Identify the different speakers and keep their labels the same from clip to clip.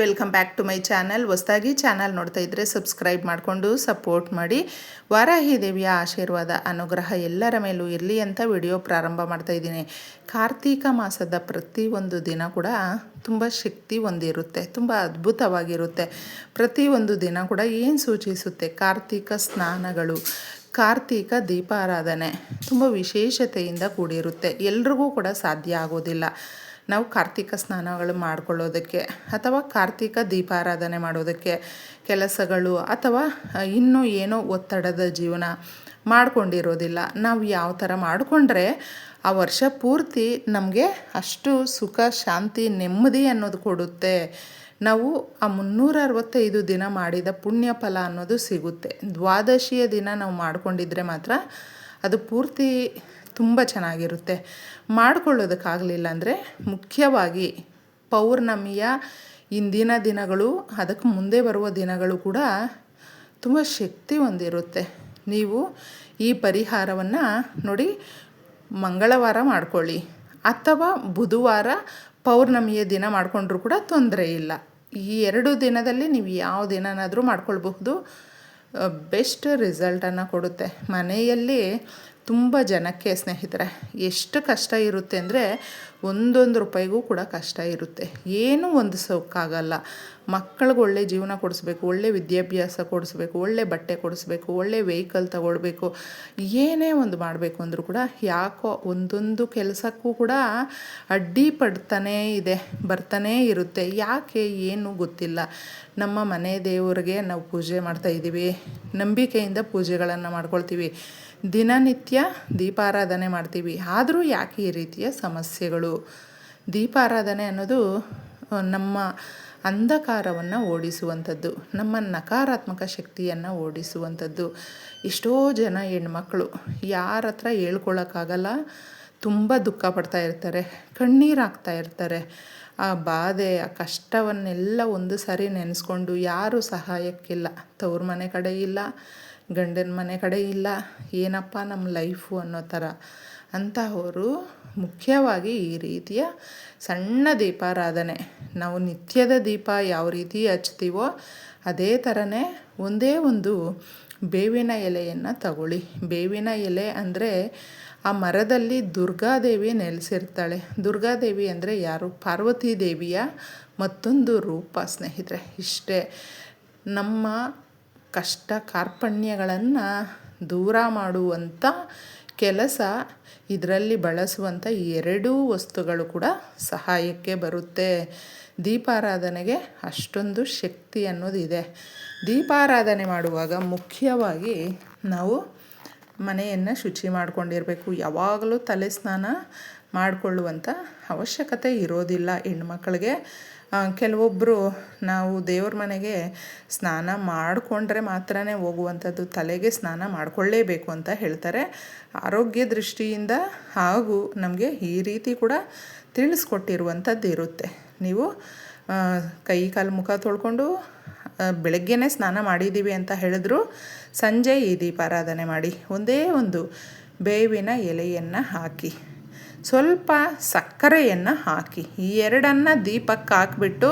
Speaker 1: Welcome back to my channel ಹೊಸದಾಗಿ channel ನೋಡ್ತಾ ಇದ್ದರೆ ಸಬ್ಸ್ಕ್ರೈಬ್ ಮಾಡಿಕೊಂಡು ಸಪೋರ್ಟ್ ಮಾಡಿ. ವಾರಾಹಿ ದೇವಿಯ ಆಶೀರ್ವಾದ, ಅನುಗ್ರಹ ಎಲ್ಲರ ಮೇಲೂ ಇರಲಿ ಅಂತ ವಿಡಿಯೋ ಪ್ರಾರಂಭ ಮಾಡ್ತಾ ಇದ್ದೀನಿ. ಕಾರ್ತೀಕ ಮಾಸದ ಪ್ರತಿಯೊಂದು ದಿನ ಕೂಡ ತುಂಬ ಶಕ್ತಿ ಹೊಂದಿರುತ್ತೆ, ತುಂಬ ಅದ್ಭುತವಾಗಿರುತ್ತೆ. ಪ್ರತಿಯೊಂದು ದಿನ ಕೂಡ ಏನು ಸೂಚಿಸುತ್ತೆ? ಕಾರ್ತೀಕ ಸ್ನಾನಗಳು, ಕಾರ್ತೀಕ ದೀಪಾರಾಧನೆ ತುಂಬ ವಿಶೇಷತೆಯಿಂದ ಕೂಡಿರುತ್ತೆ. ಎಲ್ರಿಗೂ ಕೂಡ ಸಾಧ್ಯ ಆಗೋದಿಲ್ಲ. ನಾವು ಕಾರ್ತಿಕ ಸ್ನಾನಗಳು ಮಾಡ್ಕೊಳ್ಳೋದಕ್ಕೆ ಅಥವಾ ಕಾರ್ತಿಕ ದೀಪಾರಾಧನೆ ಮಾಡೋದಕ್ಕೆ ಕೆಲಸಗಳು ಅಥವಾ ಇನ್ನೂ ಏನೋ ಒತ್ತಡದ ಜೀವನ ಮಾಡ್ಕೊಂಡಿರೋದಿಲ್ಲ. ನಾವು ಯಾವ ಥರ ಮಾಡಿಕೊಂಡ್ರೆ ಆ ವರ್ಷ ಪೂರ್ತಿ ನಮಗೆ ಅಷ್ಟು ಸುಖ, ಶಾಂತಿ, ನೆಮ್ಮದಿ ಅನ್ನೋದು ಕೊಡುತ್ತೆ. ನಾವು ಆ ಮುನ್ನೂರ ಅರವತ್ತೈದು ದಿನ ಮಾಡಿದ ಪುಣ್ಯ ಫಲ ಅನ್ನೋದು ಸಿಗುತ್ತೆ. ದ್ವಾದಶಿಯ ದಿನ ನಾವು ಮಾಡಿಕೊಂಡಿದ್ರೆ ಮಾತ್ರ ಅದು ಪೂರ್ತಿ ತುಂಬ ಚೆನ್ನಾಗಿರುತ್ತೆ. ಮಾಡ್ಕೊಳ್ಳೋದಕ್ಕಾಗಲಿಲ್ಲ ಅಂದರೆ ಮುಖ್ಯವಾಗಿ ಪೌರ್ಣಮಿಯ ಇಂದಿನ ದಿನಗಳು, ಅದಕ್ಕೆ ಮುಂದೆ ಬರುವ ದಿನಗಳು ಕೂಡ ತುಂಬ ಶಕ್ತಿ ಹೊಂದಿರುತ್ತೆ. ನೀವು ಈ ಪರಿಹಾರವನ್ನು ನೋಡಿ ಮಂಗಳವಾರ ಮಾಡ್ಕೊಳ್ಳಿ. ಅಥವಾ ಬುಧವಾರ ಪೌರ್ಣಮಿಯ ದಿನ ಮಾಡಿಕೊಂಡ್ರೂ ಕೂಡ ತೊಂದರೆ ಇಲ್ಲ. ಈ ಎರಡು ದಿನದಲ್ಲಿ ನೀವು ಯಾವ ದಿನನಾದರೂ ಮಾಡ್ಕೊಳ್ಬಹುದು. ಬೆಸ್ಟ್ ರಿಸಲ್ಟನ್ನು ಕೊಡುತ್ತೆ. ಮನೆಯಲ್ಲಿ ತುಂಬ ಜನಕ್ಕೆ ಸ್ನೇಹಿತರೆ, ಎಷ್ಟು ಕಷ್ಟ ಇರುತ್ತೆ ಅಂದರೆ ಒಂದೊಂದು ರೂಪಾಯಿಗೂ ಕೂಡ ಕಷ್ಟ ಇರುತ್ತೆ. ಏನೂ ಹೊಂದಿಸೋಕ್ಕಾಗಲ್ಲ ಮಕ್ಕಳಿಗೆ ಒಳ್ಳೆ ಜೀವನ ಕೊಡಿಸ್ಬೇಕು, ಒಳ್ಳೆ ವಿದ್ಯಾಭ್ಯಾಸ ಕೊಡಿಸ್ಬೇಕು, ಒಳ್ಳೆ ಬಟ್ಟೆ ಕೊಡಿಸ್ಬೇಕು, ಒಳ್ಳೆ ವೆಹಿಕಲ್ ತಗೊಳ್ಬೇಕು, ಏನೇ ಒಂದು ಮಾಡಬೇಕು ಅಂದರೂ ಕೂಡ ಯಾಕೋ ಒಂದೊಂದು ಕೆಲಸಕ್ಕೂ ಕೂಡ ಅಡ್ಡಿ ಪಡ್ತಾನೇ ಇದೆ, ಬರ್ತಾನೇ ಇರುತ್ತೆ. ಯಾಕೆ ಏನು ಗೊತ್ತಿಲ್ಲ. ನಮ್ಮ ಮನೆ ದೇವರಿಗೆ ನಾವು ಪೂಜೆ ಮಾಡ್ತಾಯಿದ್ದೀವಿ ನಂಬಿಕೆಯಿಂದ ಪೂಜೆಗಳನ್ನು ಮಾಡ್ಕೊಳ್ತೀವಿ. ದಿನನಿತ್ಯ ದೀಪಾರಾಧನೆ ಮಾಡ್ತೀವಿ. ಆದರೂ ಯಾಕೆ ಈ ರೀತಿಯ ಸಮಸ್ಯೆಗಳು? ದೀಪಾರಾಧನೆ ಅನ್ನೋದು ನಮ್ಮ ಅಂಧಕಾರವನ್ನು ಓಡಿಸುವಂಥದ್ದು, ನಮ್ಮ ನಕಾರಾತ್ಮಕ ಶಕ್ತಿಯನ್ನು ಓಡಿಸುವಂಥದ್ದು. ಎಷ್ಟೋ ಜನ ಹೆಣ್ಮಕ್ಳು ಯಾರ ಹತ್ರ ಹೇಳ್ಕೊಳಕ್ಕಾಗಲ್ಲ, ತುಂಬ ದುಃಖ ಪಡ್ತಾ ಇರ್ತಾರೆ, ಕಣ್ಣೀರು ಹಾಕ್ತಾ ಇರ್ತಾರೆ. ಆ ಬಾಧೆ, ಆ ಕಷ್ಟವನ್ನೆಲ್ಲ ಒಂದು ಸಾರಿ ನೆನೆಸ್ಕೊಂಡು ಯಾರೂ ಸಹಾಯಕ್ಕಿಲ್ಲ, ತವ್ರ ಮನೆ ಕಡೆ ಇಲ್ಲ. ಗಂಡನ ಮನೆ ಕಡೆ ಇಲ್ಲ, ಏನಪ್ಪ ನಮ್ಮ ಲೈಫು ಅನ್ನೋ ಥರ ಅಂತಹವರು ಮುಖ್ಯವಾಗಿ ಈ ರೀತಿಯ ಸಣ್ಣ ದೀಪಾರಾಧನೆ, ನಾವು ನಿತ್ಯದ ದೀಪ ಯಾವ ರೀತಿ ಹಚ್ತೀವೋ ಅದೇ ಥರನೇ ಒಂದೇ ಒಂದು ಬೇವಿನ ಎಲೆಯನ್ನು ತಗೊಳ್ಳಿ. ಬೇವಿನ ಎಲೆ ಅಂದರೆ ಆ ಮರದಲ್ಲಿ ದುರ್ಗಾದೇವಿ ನೆಲೆಸಿರ್ತಾಳೆ. ದುರ್ಗಾದೇವಿ ಅಂದರೆ ಯಾರು? ಪಾರ್ವತಿ ದೇವಿಯ ಮತ್ತೊಂದು ರೂಪ, ಸ್ನೇಹಿತರೆ. ಇಷ್ಟೇ ನಮ್ಮ ಕಷ್ಟ ಕಾರ್ಪಣ್ಯಗಳನ್ನು ದೂರ ಮಾಡುವಂಥ ಕೆಲಸ ಇದರಲ್ಲಿ ಬಳಸುವಂಥ ಎರಡೂ ವಸ್ತುಗಳು ಕೂಡ ಸಹಾಯಕ್ಕೆ ಬರುತ್ತೆ. ದೀಪಾರಾಧನೆಗೆ ಅಷ್ಟೊಂದು ಶಕ್ತಿ ಅನ್ನೋದಿದೆ ದೀಪಾರಾಧನೆ ಮಾಡುವಾಗ ಮುಖ್ಯವಾಗಿ ನಾವು ಮನೆಯನ್ನು ಶುಚಿ ಮಾಡಿಕೊಂಡಿರಬೇಕು. ಯಾವಾಗಲೂ ತಲೆ ಸ್ನಾನ ಮಾಡಿಕೊಳ್ಳುವಂಥ ಅವಶ್ಯಕತೆ ಇರೋದಿಲ್ಲ. ಹೆಣ್ಮಕ್ಳಿಗೆ ಕೆಲವೊಬ್ಬರು ನಾವು ದೇವ್ರ ಮನೆಗೆ ಸ್ನಾನ ಮಾಡಿಕೊಂಡ್ರೆ ಮಾತ್ರನೇ ಹೋಗುವಂಥದ್ದು, ತಲೆಗೆ ಸ್ನಾನ ಮಾಡಿಕೊಳ್ಳೇಬೇಕು ಅಂತ ಹೇಳ್ತಾರೆ. ಆರೋಗ್ಯ ದೃಷ್ಟಿಯಿಂದ ಹಾಗೂ ನಮಗೆ ಈ ರೀತಿ ಕೂಡ ತಿಳಿಸ್ಕೊಟ್ಟಿರುವಂಥದ್ದು ಇರುತ್ತೆ. ನೀವು ಕೈ ಕಾಲು ಮುಖ ತೊಳ್ಕೊಂಡು ಬೆಳಗ್ಗೆನೇ ಸ್ನಾನ ಮಾಡಿದ್ದೀವಿ ಅಂತ ಹೇಳಿದ್ರು ಸಂಜೆ ಈ ದೀಪಾರಾಧನೆ ಮಾಡಿ, ಒಂದೇ ಒಂದು ಬೇವಿನ ಎಲೆಯನ್ನು ಹಾಕಿ. ಸ್ವಲ್ಪ ಸಕ್ಕರೆಯನ್ನು ಹಾಕಿ. ಈ ಎರಡನ್ನು ದೀಪಕ್ಕೆ ಹಾಕ್ಬಿಟ್ಟು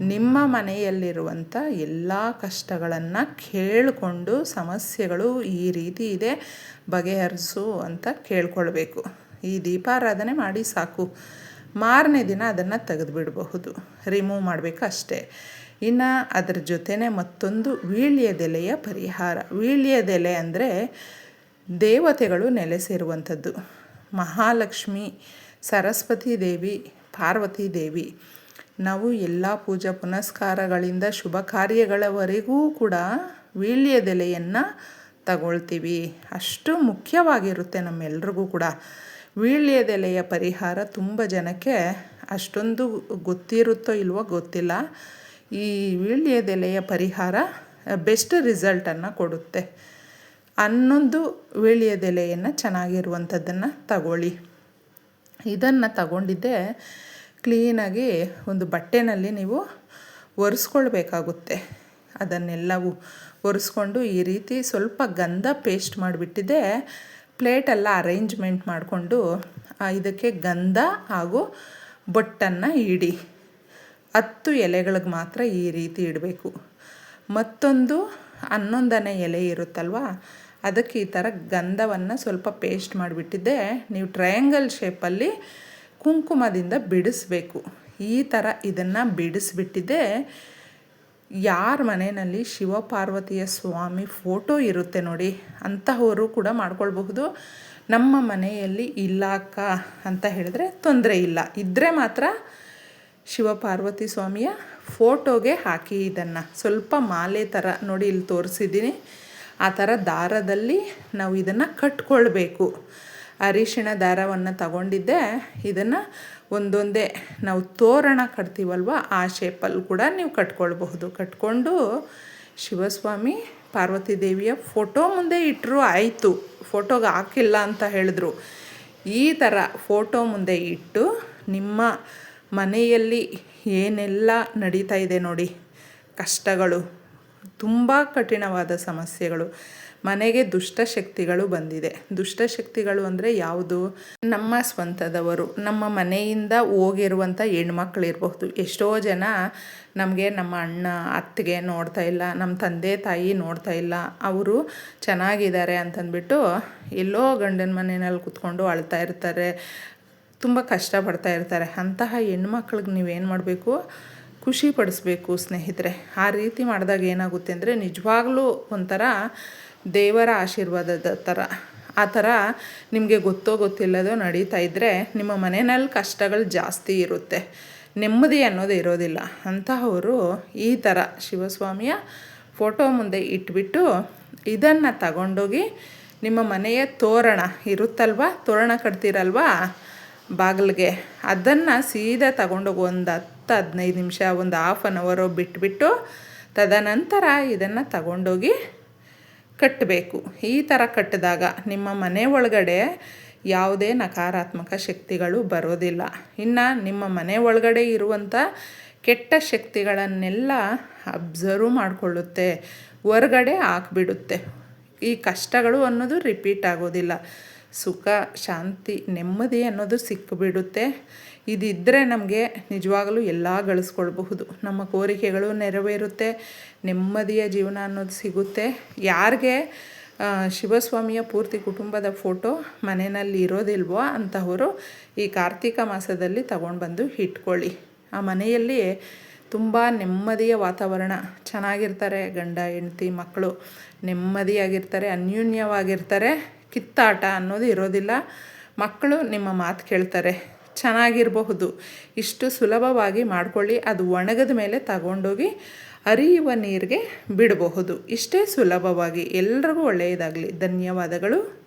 Speaker 1: ನಿಮ್ಮ ಮನೆಯಲ್ಲಿರುವಂಥ ಎಲ್ಲ ಕಷ್ಟಗಳನ್ನು ಕೇಳಿಕೊಂಡು ಸಮಸ್ಯೆಗಳು ಈ ರೀತಿ ಇದೆ, ಬಗೆಹರಿಸು ಅಂತ ಕೇಳ್ಕೊಳ್ಬೇಕು. ಈ ದೀಪಾರಾಧನೆ ಮಾಡಿ ಸಾಕು. ಮಾರನೇ ದಿನ ಅದನ್ನು ತೆಗೆದುಬಿಡಬಹುದು. ರಿಮೂವ್ ಮಾಡಬೇಕು ಅಷ್ಟೇ. ಇನ್ನು ಅದರ ಜೊತೆನೇ ಮತ್ತೊಂದು ವೀಳ್ಯದೆಲೆಯ ಪರಿಹಾರ. ವೀಳ್ಯದೆಲೆ ಅಂದರೆ ದೇವತೆಗಳು ನೆಲೆಸಿರುವಂಥದ್ದು. ಮಹಾಲಕ್ಷ್ಮಿ, ಸರಸ್ವತಿ ದೇವಿ, ಪಾರ್ವತಿ ದೇವಿ. ನಾವು ಎಲ್ಲ ಪೂಜಾ ಪುನಸ್ಕಾರಗಳಿಂದ ಶುಭ ಕಾರ್ಯಗಳವರೆಗೂ ಕೂಡ ವೀಳ್ಯದೆಲೆಯನ್ನು ತಗೊಳ್ತೀವಿ. ಅಷ್ಟು ಮುಖ್ಯವಾಗಿರುತ್ತೆ ನಮ್ಮೆಲ್ರಿಗೂ ಕೂಡ. ವೀಳ್ಯದೆಲೆಯ ಪರಿಹಾರ ತುಂಬ ಜನಕ್ಕೆ ಅಷ್ಟೊಂದು ಗೊತ್ತಿರುತ್ತೋ ಇಲ್ವೋ ಗೊತ್ತಿಲ್ಲ. ಈ ವೀಳ್ಯದೆಲೆಯ ಪರಿಹಾರ ಬೆಸ್ಟ್ ರಿಸಲ್ಟನ್ನು ಕೊಡುತ್ತೆ. ಹನ್ನೊಂದು ವೀಳ್ಯದೆಲೆಯನ್ನು ಚೆನ್ನಾಗಿರುವಂಥದ್ದನ್ನು ತಗೊಳ್ಳಿ. ಇದನ್ನು ತಗೊಂಡಿದ್ದೆ ಕ್ಲೀನಾಗಿ ಒಂದು ಬಟ್ಟೆನಲ್ಲಿ ನೀವು ಒರೆಸ್ಕೊಳ್ಬೇಕಾಗುತ್ತೆ. ಅದನ್ನೆಲ್ಲವೂ ಒರೆಸ್ಕೊಂಡು ಈ ರೀತಿ ಸ್ವಲ್ಪ ಗಂಧ ಪೇಸ್ಟ್ ಮಾಡಿಬಿಟ್ಟಿದ್ದೆ ಪ್ಲೇಟೆಲ್ಲ ಅರೇಂಜ್ಮೆಂಟ್ ಮಾಡಿಕೊಂಡು ಇದಕ್ಕೆ ಗಂಧ ಹಾಗೂ ಬೊಟ್ಟನ್ನು ಇಡಿ. ಹತ್ತು ಎಲೆಗಳಿಗೆ ಮಾತ್ರ ಈ ರೀತಿ ಇಡಬೇಕು. ಮತ್ತೊಂದು ಹನ್ನೊಂದನೇ ಎಲೆ ಇರುತ್ತಲ್ವ? ಅದಕ್ಕೆ ಈ ಥರ ಗಂಧವನ್ನು ಸ್ವಲ್ಪ ಪೇಸ್ಟ್ ಮಾಡಿಬಿಟ್ಟಿದ್ದೆ. ನೀವು ಟ್ರಯಾಂಗಲ್ ಶೇಪಲ್ಲಿ ಕುಂಕುಮದಿಂದ ಬಿಡಿಸ್ಬೇಕು. ಈ ಥರ ಇದನ್ನು ಬಿಡಿಸ್ಬಿಟ್ಟಿದ್ದೆ. ಯಾರ ಮನೆಯಲ್ಲಿ ಶಿವಪಾರ್ವತಿಯ ಸ್ವಾಮಿ ಫೋಟೋ ಇರುತ್ತೆ ನೋಡಿ, ಅಂತಹವರು ಕೂಡ ಮಾಡ್ಕೊಳ್ಬಹುದು. ನಮ್ಮ ಮನೆಯಲ್ಲಿ ಇಲ್ಲ ಅಕ್ಕ ಅಂತ ಹೇಳಿದ್ರೆ ತೊಂದರೆ ಇಲ್ಲ. ಇದ್ದರೆ ಮಾತ್ರ ಶಿವಪಾರ್ವತಿ ಸ್ವಾಮಿಯ ಫೋಟೋಗೆ ಹಾಕಿ ಇದನ್ನು. ಸ್ವಲ್ಪ ಮಾಲೆ ಥರ ನೋಡಿ ಇಲ್ಲಿ ತೋರಿಸಿದ್ದೀನಿ ಆ ಥರ ದಾರದಲ್ಲಿ ನಾವು ಇದನ್ನು ಕಟ್ಕೊಳ್ಬೇಕು. ಅರಿಶಿಣ ದಾರವನ್ನು ತಗೊಂಡಿದ್ದೆ. ಇದನ್ನು ಒಂದೊಂದೇ ನಾವು ತೋರಣ ಕಟ್ತೀವಲ್ವ, ಆ ಶೇಪಲ್ಲಿ ಕೂಡ ನೀವು ಕಟ್ಕೊಳ್ಬಹುದು. ಕಟ್ಕೊಂಡು ಶಿವಸ್ವಾಮಿ ಪಾರ್ವತಿ ದೇವಿಯ ಫೋಟೋ ಮುಂದೆ ಇಟ್ಟರು ಆಯಿತು. ಫೋಟೋಗೆ ಹಾಕಿಲ್ಲ ಅಂತ ಹೇಳಿದ್ರು. ಈ ಥರ ಫೋಟೋ ಮುಂದೆ ಇಟ್ಟು ನಿಮ್ಮ ಮನೆಯಲ್ಲಿ ಏನೆಲ್ಲ ನಡೀತಾ ಇದೆ ನೋಡಿ. ಕಷ್ಟಗಳು, ತುಂಬ ಕಠಿಣವಾದ ಸಮಸ್ಯೆಗಳು, ಮನೆಗೆ ದುಷ್ಟಶಕ್ತಿಗಳು ಬಂದಿದೆ. ದುಷ್ಟಶಕ್ತಿಗಳು ಅಂದರೆ ಯಾವುದು? ನಮ್ಮ ಸ್ವಂತದವರು, ನಮ್ಮ ಮನೆಯಿಂದ ಹೋಗಿರುವಂಥ ಹೆಣ್ಮಕ್ಳಿರಬಹುದು ಎಷ್ಟೋ ಜನ ನಮಗೆ ನಮ್ಮ ಅಣ್ಣ, ಅತ್ತಿಗೆ ನೋಡ್ತಾ ಇಲ್ಲ, ನಮ್ಮ ತಂದೆ, ತಾಯಿ ನೋಡ್ತಾ ಇಲ್ಲ. ಅವರು ಚೆನ್ನಾಗಿದ್ದಾರೆ ಅಂತಂದ್ಬಿಟ್ಟು ಎಲ್ಲೋ ಗಂಡನ ಮನೆಯಲ್ಲಿ ಕುತ್ಕೊಂಡು ಅಳ್ತಾ ಇರ್ತಾರೆ. ತುಂಬ ಕಷ್ಟಪಡ್ತಾ ಇರ್ತಾರೆ. ಅಂತಹ ಹೆಣ್ಮಕ್ಳಿಗೆ ನೀವೇನು ಮಾಡಬೇಕು? ಖುಷಿ ಪಡಿಸ್ಬೇಕು ಸ್ನೇಹಿತರೆ. ಆ ರೀತಿ ಮಾಡಿದಾಗ ಏನಾಗುತ್ತೆ ಅಂದರೆ ನಿಜವಾಗ್ಲೂ ಒಂಥರ ದೇವರ ಆಶೀರ್ವಾದದ ಥರ ಆ ಥರ ನಿಮಗೆ ಗೊತ್ತೋ ಗೊತ್ತಿಲ್ಲದೋ ನಡೀತಾ ಇದ್ದರೆ ನಿಮ್ಮ ಮನೆಯಲ್ಲಿ ಕಷ್ಟಗಳು ಜಾಸ್ತಿ ಇರುತ್ತೆ. ನೆಮ್ಮದಿ ಅನ್ನೋದು ಇರೋದಿಲ್ಲ. ಅಂತಹವರು ಈ ಥರ ಶಿವಸ್ವಾಮಿಯ ಫೋಟೋ ಮುಂದೆ ಇಟ್ಬಿಟ್ಟು ಇದನ್ನು ತಗೊಂಡೋಗಿ ನಿಮ್ಮ ಮನೆಯ ತೋರಣ ಇರುತ್ತಲ್ವ? ತೋರಣ ಕಟ್ತೀರಲ್ವಾ? ಬಾಗಿಲಿಗೆ. ಅದನ್ನು ಸೀದಾ ತಗೊಂಡೋಗಿ, ಒಂದು ಹತ್ತು, ಹದಿನೈದು ನಿಮಿಷ, ಒಂದು ಹಾಫ್ ಅನ್ ಅವರು ಬಿಟ್ಬಿಟ್ಟು ತದನಂತರ ಇದನ್ನು ತಗೊಂಡೋಗಿ ಕಟ್ಟಬೇಕು ಈ ಥರ ಕಟ್ಟಿದಾಗ ನಿಮ್ಮ ಮನೆ ಒಳಗಡೆ ಯಾವುದೇ ನಕಾರಾತ್ಮಕ ಶಕ್ತಿಗಳು ಬರೋದಿಲ್ಲ. ಇನ್ನು ನಿಮ್ಮ ಮನೆ ಒಳಗಡೆ ಇರುವಂಥ ಕೆಟ್ಟ ಶಕ್ತಿಗಳನ್ನೆಲ್ಲ ಅಬ್ಸರ್ವ್ ಮಾಡಿಕೊಳ್ಳುತ್ತೆ. ಹೊರಗಡೆ ಹಾಕ್ಬಿಡುತ್ತೆ. ಈ ಕಷ್ಟಗಳು ಅನ್ನೋದು ರಿಪೀಟ್ ಆಗೋದಿಲ್ಲ. ಸುಖ, ಶಾಂತಿ, ನೆಮ್ಮದಿ ಅನ್ನೋದು ಸಿಕ್ಕಿಬಿಡುತ್ತೆ ಇದಿದ್ದರೆ ನಮಗೆ ನಿಜವಾಗಲೂ ಎಲ್ಲ ಗಳಿಸ್ಕೊಳ್ಬಹುದು. ನಮ್ಮ ಕೋರಿಕೆಗಳು ನೆರವೇರುತ್ತೆ, ನೆಮ್ಮದಿಯ ಜೀವನ ಅನ್ನೋದು ಸಿಗುತ್ತೆ. ಯಾರಿಗೆ ಶಿವಸ್ವಾಮಿಯ ಪೂರ್ತಿ ಕುಟುಂಬದ ಫೋಟೋ ಮನೆಯಲ್ಲಿ ಇರೋದಿಲ್ವೋ ಅಂತಹವರು ಈ ಕಾರ್ತಿಕ ಮಾಸದಲ್ಲಿ ತಗೊಂಡು ಬಂದು ಇಟ್ಕೊಳ್ಳಿ. ಆ ಮನೆಯಲ್ಲಿ ತುಂಬ ನೆಮ್ಮದಿಯ ವಾತಾವರಣ. ಚೆನ್ನಾಗಿರ್ತಾರೆ ಗಂಡ, ಹೆಂಡತಿ, ಮಕ್ಕಳು. ನೆಮ್ಮದಿಯಾಗಿರ್ತಾರೆ, ಅನ್ಯೂನ್ಯವಾಗಿರ್ತಾರೆ. ಕಿತ್ತಾಟ ಅನ್ನೋದು ಇರೋದಿಲ್ಲ. ಮಕ್ಕಳು ನಿಮ್ಮ ಮಾತು ಕೇಳ್ತಾರೆ. ಚೆನ್ನಾಗಿರಬಹುದು. ಇಷ್ಟು ಸುಲಭವಾಗಿ ಮಾಡ್ಕೊಳ್ಳಿ. ಅದು ಒಣಗದ ಮೇಲೆ ತಗೊಂಡೋಗಿ ಹರಿಯುವ ನೀರಿಗೆ ಬಿಡಬಹುದು. ಇಷ್ಟೇ ಸುಲಭವಾಗಿ. ಎಲ್ರಿಗೂ ಒಳ್ಳೆಯದಾಗಲಿ. ಧನ್ಯವಾದಗಳು.